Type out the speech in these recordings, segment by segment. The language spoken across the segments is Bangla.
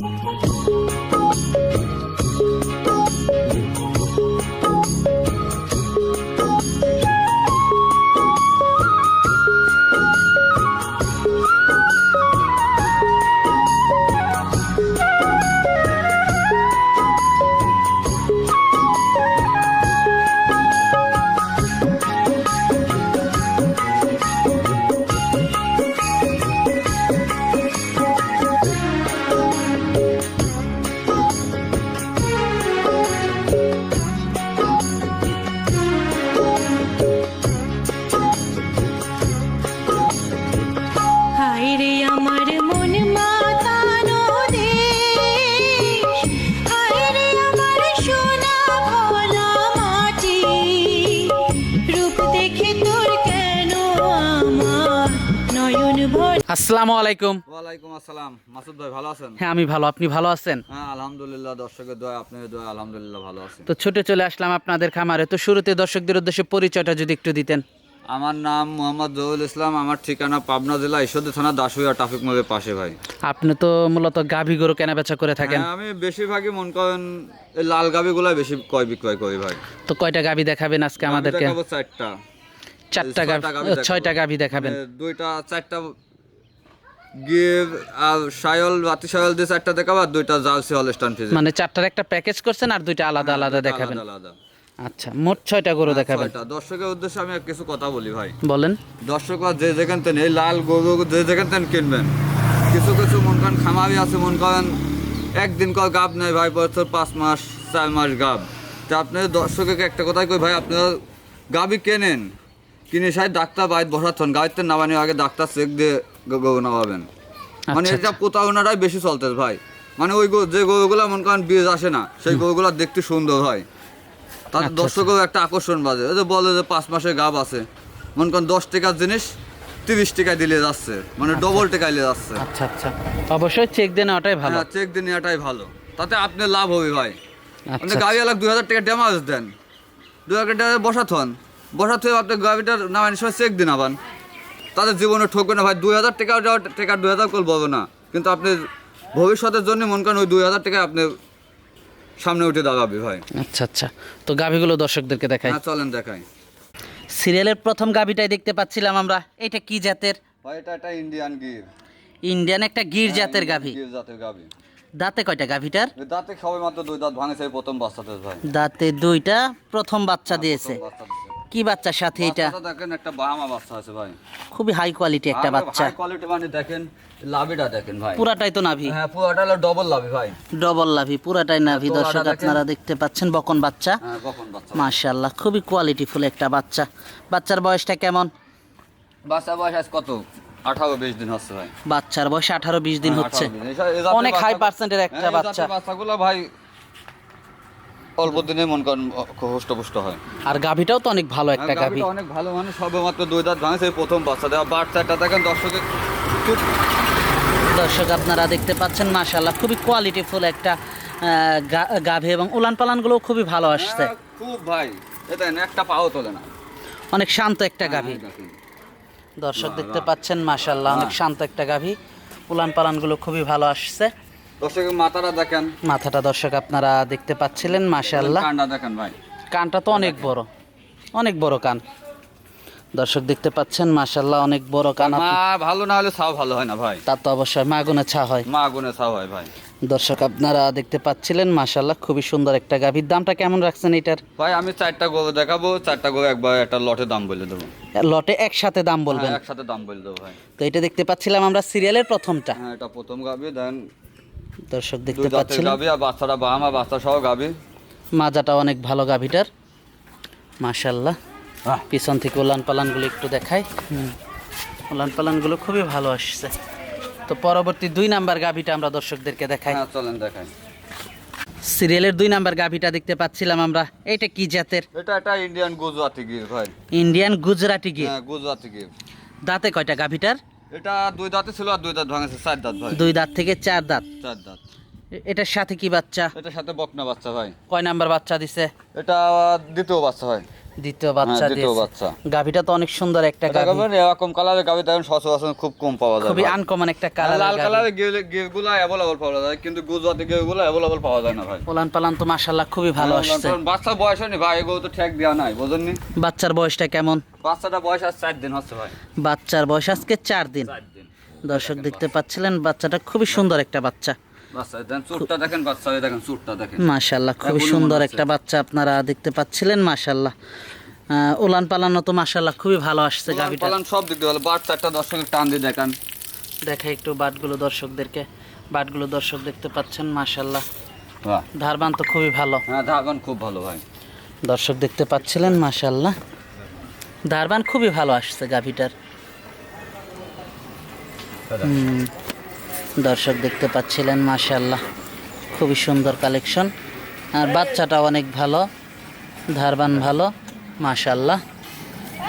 হায় আসসালামু আলাইকুম। ওয়ালাইকুম আসসালাম। মাসুদ ভাই ভালো আছেন? হ্যাঁ আমি ভালো। আপনি ভালো আছেন? হ্যাঁ আলহামদুলিল্লাহ দর্শকের দোয়া আপনার দোয়া আলহামদুলিল্লাহ ভালো আছি। তো ছুটে চলে আসলাম আপনাদের খামারে। তো শুরুতে দর্শকদের উদ্দেশ্যে পরিচয়টা যদি একটু দিতেন। আমার নাম মোহাম্মদ জহুল ইসলাম আমার ঠিকানা পাবনা জেলা ঈশ্বরদী থানা দাসুইয়া ট্রাফিক মোড়ের পাশে ভাই। আপনি তো মূলত গাভী গরু কেনা বেচা করে থাকেন। হ্যাঁ, আমি বেশিরভাগই মন করেন এই লাল গাবিগুলাই বেশি ক্রয় বিক্রয় করি ভাই। তো কয়টা গাভী দেখাবেন আজকে আমাদেরকে? দেখাবো চারটা। চারটা ছয়টা গাভী গাভী দেখাবো। ছয়টা গাভী দেখাবেন। মানে দুইটা চারটা গিয়ে আর সায়ল বাতি সায়ল দিয়ে চারটা দেখাবো আর দুইটা জার্সি হলস্টান ফিজে মানে চারটার একটা প্যাকেজ করছেন আর দুইটা আলাদা আলাদা দেখাবেন? আলাদা আচ্ছা মোট ছয়টা গরু দেখাবেন। ছয়টা। দর্শকের উদ্দেশ্যে আমি কিছু কথা বলি ভাই। বলেন। দর্শকরা যে যেখান থেকে এই লাল গরু যে যেখান থেকে কিনবেন। কিছু কিছু মন করেন খামারি আছে মন করেন একদিন কর গাব নেই ভাই বছর পাঁচ মাস চার মাস গাব। তা আপনার দর্শককে একটা কথাই কই ভাই আপনারা গাবি কেনেন? কিনে সাই ডাক্তার বাইর বসাচ্ছেন। গাড়িতে নামানোর আগে ডাক্তার চেক দিয়ে নামাবেন। মানে আচ্ছা, এটা প্রতারণাটাই বেশি চলতেছে ভাই। মানে ওই গরু- যে গরুগুলা মন করেন বীজ আসে না সেই গরুগুলা দেখতে সুন্দর হয়। তাদের আচ্ছা, দর্শকেও একটা আকর্ষণ বাজে। ওই যে বলে যে পাঁচ মাসের গাব আছে। মনে করেন দশ টাকার জিনিস তিরিশ টাকায় দিলে যাচ্ছে। মানে ডবল টাকায় দিলে যাচ্ছে। আচ্ছা আচ্ছা। অবশ্যই চেক দিয়ে নেওয়াটাই ভালো। হ্যাঁ চেক দিয়ে নেওয়াটাই ভালো। তাতে আপনার লাভ হবে ভাই। আপনি আচ্ছা। গাড়ি এলাক দুই হাজার টাকা ড্যামাজ দেন। দু হাজার টাকা বসাত হন। বসাতে হয়ে আপনি গাড়িটার নামানোর সময় চেক দিন আবার। তাদের জীবনে ঠকবে না ভাই দুই হাজার টাকা টাকা দুই হাজার করে বলব না। কিন্তু আপনি ভবিষ্যতের জন্য মন করেন ওই দুই হাজার টাকা আপনি সামনে উঠে দাঁড়াবে ভাই। আচ্ছা আচ্ছা। তো গাভীগুলো দর্শকদেরকে দেখাই। হ্যাঁ চলেন দেখাই। সিরিয়ালের প্রথম গাভীটাই দেখতে পাচ্ছিলাম আমরা। এটা কি জাতের? ভাই এটা একটা ইন্ডিয়ান গির। ইন্ডিয়ান একটা গির জাতের গাভী। গির জাতের গাভী। দাঁতে কয়টা গাভীটার? দাঁতে সবাই মাত্র দুই দাঁত ভাঙেছে প্রথম বাচ্চাতে ভাই। দাঁতে দুইটা প্রথম বাচ্চা দিয়েছে। বাচ্চা দিছে। কি বাচ্চার সাথে এটা? দেখেন একটা বাহামা বাচ্চা আছে ভাই। খুবই হাই কোয়ালিটি একটা বাচ্চা। হাই কোয়ালিটি মানে দেখেন লাভিটা দেখেন ভাই। পুরাটাই তো নাভি। হ্যাঁ পুরোটা হলো ডবল লাভি ভাই। ডবল লাভি পুরাটাই নাভি। দর্শক আপনারা দেখতে পাচ্ছেন বকন বাচ্চা। হ্যাঁ কখন বাচ্চা। মাশাআল্লাহ খুবই কোয়ালিটিফুল একটা বাচ্চা। বাচ্চার বয়সটা কেমন? বাচ্চা বয়স আজ কত? আঠারো বিশ দিন হচ্ছে ভাই। বাচ্চার বয়স আঠারো বিশ দিন হ্যাঁ, হচ্ছে। 18 দিন। এই সা- এই জাতের অনেক হাই পার্সেন্টের একটা হ্যাঁ, বাচ্চা। বাচ্চাগুলো ভাই অল্প দিনে মন করেন হুষ্ট হয়। আর গাভীটাও তো অনেক ভালো একটা হ্যাঁ, গাভী। অনেক ভালো মানে সবেমাত্র দুই দাঁত ভাঙেছে প্রথম বাচ্চা। দেওয়া বাচ্চাটা দেখেন দর্শকের দর্শক আপনারা দেখতে পাচ্ছেন মাশাআল্লাহ খুবই কোয়ালিটিফুল একটা আহ, গা- গাভী এবং উলান পালানগুলো খুবই ভালো আসছে। হ্যাঁ, খুব ভাই এটা একটা পাও তোলে না। অনেক শান্ত একটা গাভী। হ্যাঁ, দর্শক দেখতে পাচ্ছেন মাশাআল্লাহ অনেক শান্ত একটা গাভী। উলান পালানগুলো খুবই ভালো আসছে। দর্শকের মাথাটা দেখেন। মাথাটা দর্শক আপনারা দেখতে পাচ্ছিলেন মাশাআল্লাহ। কান্ডা দেখেন ভাই। কানটা তো অনেক বড় অনেক বড় কান। দর্শক দেখতে পাচ্ছেন মাশাআল্লাহ অনেক বড় কান মা ভালো না হলে ছাও ভালো হয় না ভাই। তার তো অবশ্যই মাগুনে ছা হয়। মা আগুনে ছাও হয় ভাই। দর্শক আপনারা দেখতে পাচ্ছিলেন মাশাআল্লাহ খুবই সুন্দর একটা গাভীর। দামটা কেমন রাখছেন এটার? ভাই আমি চারটা গরু দেখাবো চারটা গরু একবার একটা লটে দাম বলে দেবো। লটে একসাথে দাম বলবেন? হ্যাঁ, একসাথে দাম বলে দেবো ভাই। তো এটা দেখতে পাচ্ছিলাম আমরা সিরিয়ালের প্রথমটা। হ্যাঁ এটা প্রথম গাবি দেন দর্শক দেখতে জাতের পাচ্ছিলেন। গাবি আর বাচ্চাটা বাহামা বাচ্চা সহ গাবি মাজাটা অনেক ভালো গাভীটার। মাশাআল্লাহ। হ্যাঁ। পিছন থেকে উলান পালানগুলো একটু দেখাই। হুম। উলান পালানগুলো খুবই ভালো আসছে। তো পরবর্তী দুই নাম্বার গাভীটা আমরা দর্শকদেরকে দেখাই। হ্যাঁ চলেন দেখাই। সিরিয়ালের দুই নাম্বার গাভীটা দেখতে পাচ্ছিলাম আমরা। এটা কি জাতের? এটা এটা ইন্ডিয়ান গুজরাটি গির ভাই। ইন্ডিয়ান গুজরাটি গির। হ্যাঁ গুজরাটি গির। দাঁতে কয়টা গাভীটার? এটা দুই দাঁতে ছিল আর দুই দাঁত ভাঙেছে চার দাঁত ভাই। দুই দাঁত থেকে চার দাঁত। চার দাঁত। এটার সাথে কি বাচ্চা? এটার সাথে বকনা বাচ্চা ভাই। কয় নাম্বার বাচ্চা দিছে? এটা দ্বিতীয় বাচ্চা হয় দ্বিতীয় বাচ্চা হ্যাঁ, দ্বিতীয় বাচ্চা। গাভিটা তো অনেক সুন্দর একটা গাভি। এরকম কালারের দেখেন সচরাচর খুব কম পাওয়া যায় খুবই আনকমন একটা কালার লাল কালারের গিরগুলো পাওয়া যায় কিন্তু গুজরাটি গিরগুলো অ্যাভেলেবল পাওয়া যায় না ভাই। ওলান পালান তো মাশাল্লাহ খুবই ভালো আসছে। কারণ বাচ্চার বয়স হয়নি ভাই এগুলো তো ঠেক দেওয়া নাই বুঝেননি? বাচ্চার বয়সটা কেমন? বাচ্চাটা বয়স আর চার দিন হচ্ছে ভাই। বাচ্চার বয়স আজকে চার দিন। চার দিন। দর্শক দেখতে পাচ্ছিলেন বাচ্চাটা খুবই সুন্দর একটা বাচ্চা। মাশাল্লাহ খুবই সুন্দর একটা বাচ্চা আপনারা দেখতে পাচ্ছিলেন মাশাল্লাহ উলান পালানো তো মাশাল্লাহ খুবই ভালো আসছে গাভিটা পালন সব দিক দিয়ে একটা দর্শকের টান দিয়ে দেখান। দেখাই একটু বাটগুলো দর্শকদেরকে বাটগুলো দর্শক দেখতে পাচ্ছেন মাশাল্লাহ ধারবান তো খুবই ভালো। হ্যাঁ ধাগন খুব ভালো ভাই। দর্শক দেখতে পাচ্ছিলেন মাশাল্লাহ ধারবান খুবই ভালো আসছে গাভিটার হুম, দর্শক দেখতে পাচ্ছিলেন মাশাল্লাহ খুবই সুন্দর কালেকশন। আর বাচ্চাটা অনেক ভালো ধারবান ভালো মাশাল্লাহ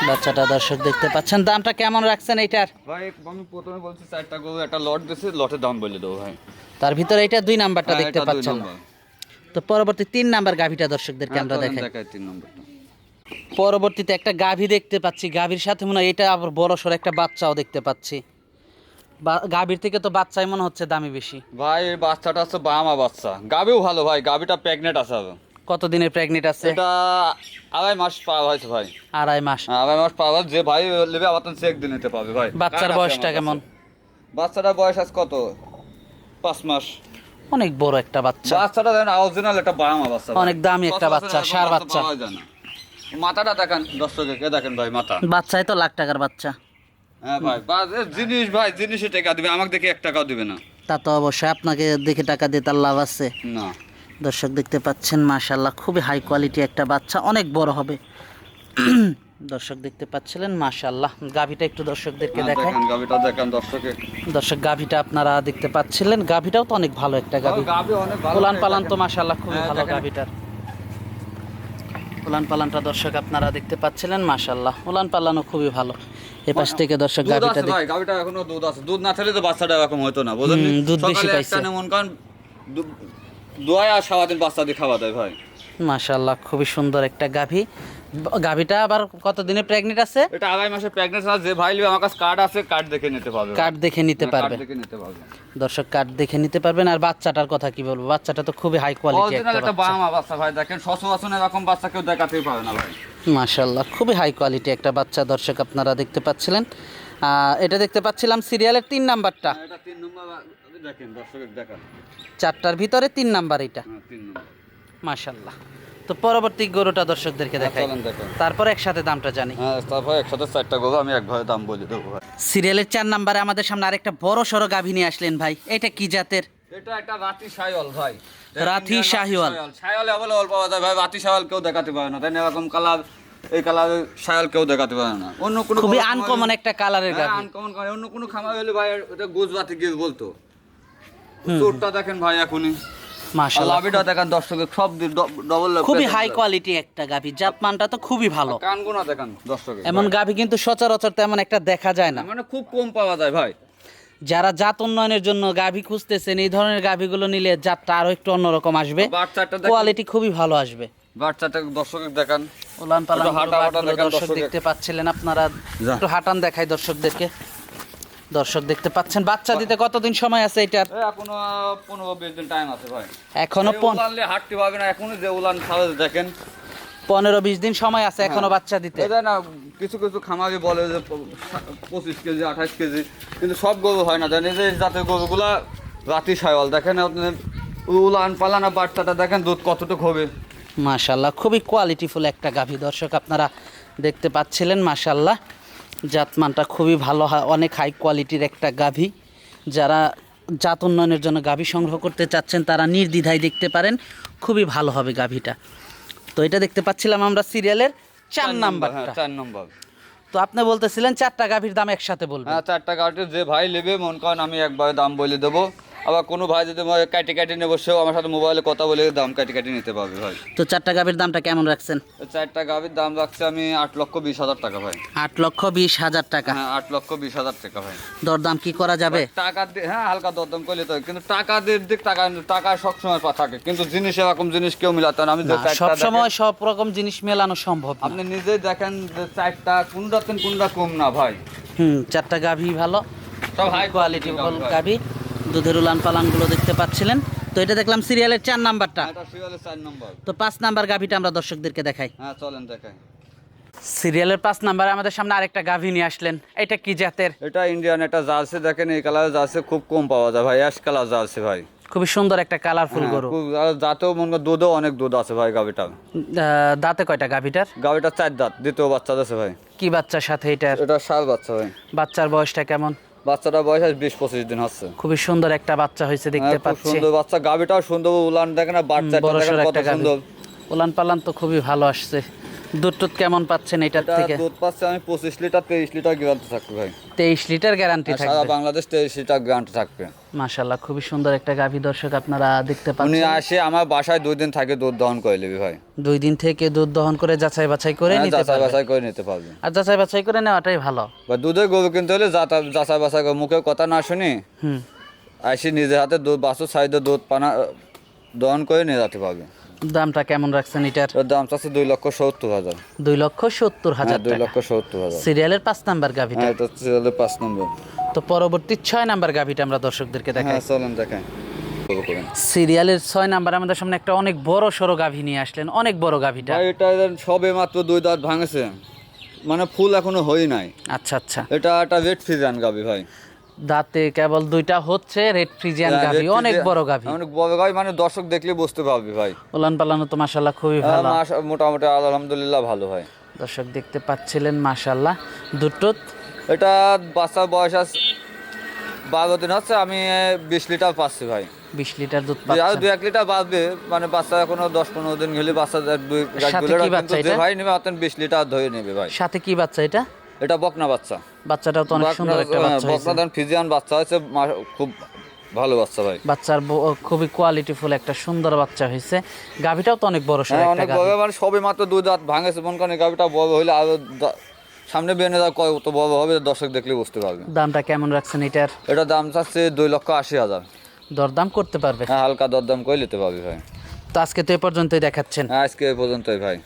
বাচ্চাটা দর্শক দেখতে পাচ্ছেন। দামটা কেমন রাখছেন এইটার? ভাই আমি প্রথমে বলছি চারটা গরু একটা লট দিয়েছি লটের দাম বলে দেবো ভাই। তার ভিতরে এটা দুই নাম্বারটা হ্যাঁ, দেখতে পাচ্ছেন। তো পরবর্তী তিন নাম্বার গাভিটা দর্শকদেরকে হ্যাঁ, আমরা দেখাই। তিন নম্বরটা। পরবর্তীতে একটা গাভী দেখতে পাচ্ছি। গাভীর সাথে মনে হয় এটা আবার বড় সড় একটা বাচ্চাও দেখতে পাচ্ছি। গাভীর থেকে তো বাচ্চাই মনে হচ্ছে দামি বেশি। ভাই এই বাচ্চাটা হচ্ছে বামা বাচ্চা। গাভীও ভালো ভাই গাভীটা প্রেগনেন্ট আছে আরও। কত দিনের প্রেগনেন্ট আছে? এটা আড়াই মাস পাওয়া হয়েছে ভাই। আড়াই মাস। হ্যাঁ, আড়াই মাস পাওয়া যে ভাই নেবে আবার চেক দিয়ে নিতে পারবে ভাই। বাচ্চার বয়সটা কেমন। বাচ্চাটার বয়স আছে কত? পাঁচ মাস। অনেক বড় একটা বাচ্চা। বাচ্চাটা দেখেন অরিজিনাল একটা বামা বাচ্চা অনেক দামি একটা বাচ্চা, ষাঁড় বাচ্চা। মাথাটা দেখেন দর্শকে কে দেখেন ভাই মাথা। বাচ্চাই তো লাখ টাকার বাচ্চা। হ্যাঁ ভাই জিনিস ভাই জিনিসে টাকা দিবে আমাকে দেখে এক টাকাও দিবে না। তা তো অবশ্যই আপনাকে দেখে টাকা দিয়ে তার লাভ আছে। না। দর্শক দেখতে পাচ্ছেন মাশাল্লাহ খুবই হাই কোয়ালিটি একটা বাচ্চা অনেক বড় হবে। দর্শক দেখতে পাচ্ছিলেন মাশাল্লাহ গাভিটা একটু দর্শকদেরকে হ্যাঁ, দেখায় দেখেন গাবিটা দেখেন দর্শকে। দর্শক গাভিটা আপনারা দেখতে পাচ্ছিলেন গাভিটাও তো অনেক ভালো একটা গাভি। ভাই, পালান তো মাশাল্লাহ খুবই হ্যাঁ, ভালো গাভিটার। উলান পালানটা দর্শক আপনারা দেখতে পাচ্ছিলেন মাশাল্লাহ উলান পালানও খুবই ভালো। এ পাশ থেকে দর্শক দুধ দেখে গাবিটা এখনও দুধ আছে। দুধ না থাকলে তো বাচ্চাটা এরকম হতো না বুঝলেন দুধ বেশি পাইছে। মন কারণ দোয়া আর সারাদিন বাচ্চা দিয়ে খাওয়া দেয় ভাই। মাশাল্লাহ খুবই সুন্দর একটা গাভি। গাভিটা আবার কত দিনে প্রেগনেন্ট আছে? এটা আড়াই মাসে প্রেগনেন্সি আছে যে ভাই লিবে আমার কাছে কার্ড আছে কার্ড দেখে নিতে পারবে। কার্ড দেখে নিতে হ্যাঁ, পারবে। দেখে নিতে পারবে। দর্শক কার্ড দেখে নিতে পারবেন। আর বাচ্চাটার কথা কি বলব? বাচ্চাটা তো খুবই হাই কোয়ালিটি একটা একটা বামা বাচ্চা ভাই দেখেন সচরাচর এরকম বাচ্চা কেউ দেখাতেই পারে না ভাই। মাশাল্লাহ খুবই হাই কোয়ালিটি একটা বাচ্চা দর্শক আপনারা দেখতে পাচ্ছিলেন। আহ, এটা দেখতে পাচ্ছিলাম সিরিয়ালের তিন নাম্বারটা। এটা তিন নম্বর দেখেন দর্শক দেখেন। চারটার ভিতরে তিন নাম্বার এটা। হ্যাঁ তিন নম্বর। মাশাল্লাহ তো পরবর্তী গরুটা দর্শকদেরকে দেখাই। তারপর একসাথে দামটা জানি। হ্যাঁ তারপর একসাথে চারটা গরু আমি একভাবে দাম বলে দেবো সিরিয়ালের চার নাম্বারে আমাদের সামনে আরেকটা বড় সড়ো গাভী নিয়ে আসলেন ভাই। এটা কি জাতের? এটা একটা রাতি সাইওয়াল ভাই। রাতি শাহিওয়াল। সাইওয়াল অ্যাভেলেবল পাওয়া যায় ভাই রাতি সাইওয়াল কেউ দেখাতে পারে না। তাই এরকম কালার এই কালার সাইওয়াল কেউ দেখাতে পারে না। অন্য কোনো খুবই আনকমন একটা কালারের হ্যাঁ, গাভী। কালার। অন্য কোনো খামার হলে ভাই এটা গুজরাটি গিয়ে বলতো। চোরটা দেখেন ভাই এখনই। মাশাল্লাহ লাভিটা দেখেন দর্শকের সব ডবল খুবই হাই কোয়ালিটি একটা গাভী। জাতমানটা তো খুবই ভালো। কানগুনা দেখেন দর্শকের। এমন গাভী কিন্তু সচরাচর তেমন একটা দেখা যায় না। মানে খুব কম পাওয়া যায় ভাই। যারা জাত উন্নয়নের জন্য গাভী খুঁজতেছেন এই ধরনের গাভীগুলো নিলে জাতটা আরও একটু অন্যরকম আসবে। কোয়ালিটি খুবই ভালো আসবে। বাচ্চাটা দর্শকের দেখান। উলান পালান দর্শক দেখতে পাচ্ছিলেন আপনারা। একটু হাঁটান দেখাই দর্শকদেরকে। দর্শক দেখতে পাচ্ছেন। বাচ্চা দিতে কতদিন সময় আছে এটার? এই এখনও পনেরো বিশ দিন টাইম আছে ভাই। এখনও উলানলে হাঁটতে পারবে না এখনও যে উলান খাওয়া দেখেন। পনেরো বিশ দিন সময় আছে এখনও হ্যাঁ। বাচ্চা দিতে। এটা না কিছু কিছু খামারি বলে যে পঁচিশ কেজি আঠাশ কেজি কিন্তু সব গরু হয় না জানেন এই যে জাতের গরুগুলা রাতি সাইওয়াল দেখেন আপনি উলান পালানা বাচ্চাটা দেখেন দুধ কতটুকু হবে। মাশাল্লাহ খুবই কোয়ালিটিফুল একটা গাভী। দর্শক আপনারা দেখতে পাচ্ছিলেন মাশাল্লাহ জাতমানটা খুবই ভালো হয় অনেক হাই কোয়ালিটির একটা গাভী। যারা জাত উন্নয়নের জন্য গাভী সংগ্রহ করতে চাচ্ছেন তারা নির্দ্বিধায় দেখতে পারেন খুবই ভালো হবে গাভীটা। তো এটা দেখতে পাচ্ছিলাম আমরা সিরিয়ালের চার হ্যাঁ চার নম্বর। তো আপনি বলতেছিলেন চারটা গাভীর দাম একসাথে বলবেন। হ্যাঁ চারটা গাভীর যে ভাই নেবে মন করেন আমি একবারে দাম বলে দেবো। আবার কোনো ভাই যদি কাটি কাটি নেব সেও আমার সাথে মোবাইলে কথা বলে দাম কাটি কাটি নিতে পারবে ভাই। তো চারটা গাভির দামটা কেমন রাখছেন? চারটা গাভির দাম রাখছে আমি আট লক্ষ বিশ হাজার টাকা ভাই। আট লক্ষ বিশ হাজার টাকা। হ্যাঁ আট লক্ষ বিশ হাজার টাকা ভাই। দরদাম কি করা যাবে? টাকা হ্যাঁ হালকা দরদাম করলে তো। কিন্তু টাকা দিয়ে দিক টাকা টাকা সবসময় থাকে কিন্তু জিনিস এরকম জিনিস কেউ মিলাতে না। আমি যে চারটা সব সময় সব রকম জিনিস মেলানো সম্ভব আপনি নিজেই দেখেন যে চারটা কোনটা কোনটা কম না ভাই। হুম চারটা গাভি ভালো সব হাই কোয়ালিটি গাভি। দুধের উলান পালানগুলো দেখতে পাচ্ছিলেন। তো এটা দেখলাম সিরিয়ালের চার নাম্বারটা। সিরিয়ালের তো পাঁচ নাম্বার গাভিটা আমরা দর্শকদেরকে দেখাই। হ্যাঁ চলেন দেখাই। সিরিয়ালের পাঁচ নাম্বারে আমাদের সামনে আরেকটা গাভি নিয়ে আসলেন। এটা কি জাতের? এটা ইন্ডিয়ান একটা জার্সি। দেখেন এই কালারের জার্সি খুব কম পাওয়া যায় ভাই অ্যাশ কালার জার্সি ভাই। খুবই সুন্দর একটা কালারফুল হ্যাঁ, গরু। দাঁতেও মনে করেন দুধও অনেক দুধ আছে ভাই গাভিটা দাঁতে কয়টা গাভিটার? গাভিটা চার দাঁত দ্বিতীয় বাচ্চা আছে ভাই। কি বাচ্চার সাথে এটার? এটা সার বাচ্চা ভাই। বাচ্চার বয়সটা কেমন? বাচ্চাটা বয়স আজ বিশ পঁচিশ দিন হচ্ছে। খুবই সুন্দর একটা বাচ্চা হয়েছে দেখতে হ্যাঁ, পাচ্ছি। সুন্দর বাচ্চা গাবিটাও সুন্দর উলান দেখে না বাচ্চা কত সুন্দর। উলান পালান তো খুবই ভালো আসছে। দুধ টুধ কেমন পাচ্ছেন এটার এটা থেকে? দুধ পাচ্ছে আমি পঁচিশ লিটার তেইশ লিটার গ্যারান্টি থাকব ভাই। তেইশ লিটার গ্যারান্টি আর সারা বাংলাদেশ তেইশ লিটার গ্যারান্টি থাকবে। মাশাল্লাহ খুবই সুন্দর একটা গাভী দর্শক আপনারা দেখতে উনি আসে আমার বাসায় দুই দিন থাকে দুধ দহন করে নেবে ভাই। দুই দিন থেকে দুধ দহন করে যাচাই বাছাই করে হ্যাঁ, নিতে যাচাই বাছাই করে নিতে পারবে। আর যাচাই বাছাই করে নেওয়াটাই ভালো। বা দুধের গরু কিনতে হলে যাচাই বাছাই করে মুখে কথা না শুনি হুম। আসি নিজের হাতে দুধ বাসুর সাইডে দুধ পানা দহন করে নিয়ে যেতে পারবে। দামটা কেমন রাখছেন এটার? দাম চাচ্ছে দুই লক্ষ সত্তর হাজার। দুই লক্ষ সত্তর হ্যাঁ হাজার দুই লক্ষ সত্তর হাজার। সিরিয়ালের পাঁচ নাম্বার গাভীটা? হ্যাঁ এটা হলো পাঁচ নম্বর। তো পরবর্তী ছয় নাম্বার গাভীটা আমরা দর্শকদেরকে দেখাই। হ্যাঁ চলেন দেখাই। সিরিয়ালের ছয় নাম্বার আমাদের সামনে একটা অনেক বড় সড়ো গাভী নিয়ে আসলেন। অনেক বড় গাভীটা। ভাই এটা সবে মাত্র দুই দাঁত ভাঙেছে। মানে ফুল এখনও হই নাই। আচ্ছা আচ্ছা। এটা একটা রেড ফিজান গাবি ভাই। দাঁতে কেবল দুইটা হচ্ছে রেড ফ্রিজিয়ান হ্যাঁ, গাভী অনেক বড় গাভী। অনেক বড় গাবি মানে দর্শক দেখলে বুঝতে পারবে ভাই। উলান পালানো তো মাসাল্লাহ খুবই হ্যাঁ, ভালো। মোটামুটি আলহামদুলিল্লাহ ভালো হয়। দর্শক দেখতে পাচ্ছিলেন মাশাল্লাহ দুটো এটা বাচ্চার বয়স আছে বারো দিন হচ্ছে আমি বিশ লিটার পাচ্ছি ভাই। বিশ লিটার দুধ আর পাচ্ছেন। দু এক লিটার বাঁচবে মানে বাচ্চা এখনও দশ পনেরো দিন গেলে বাচ্চা দুই? ভাই নেবে অতন বিশ লিটার ধরে নেবে ভাই। সাথে কি বাচ্চা এটা? এটা বকনা বাচ্চা। বাচ্চাটাও তো অনেক সুন্দর একটা বাচ্চা বকনা ধান ফিজিয়ান বাচ্চা হয়েছে খুব ভালো বাচ্চা ভাই। বাচ্চার খুবই কোয়ালিটিফুল একটা সুন্দর বাচ্চা হয়েছে। গাভীটাও তো অনেক বড় সড়ো হ্যাঁ একটা অনেক বড় মানে সবে মাত্র দুই দাঁত ভাঙেছে মন করেন গাভিটা বড় হইলে আরও সামনে বেনে যা কত বড় হবে দর্শক দেখলে বুঝতে পারবে। দামটা কেমন রাখছেন এটার? এটা দাম চাচ্ছে দুই লক্ষ আশি হাজার। দরদাম করতে পারবে। হ্যাঁ হালকা দরদাম করে নিতে পারবি ভাই। তো আজকে তো এ পর্যন্তই দেখাচ্ছেন। হ্যাঁ আজকে এই পর্যন্তই ভাই।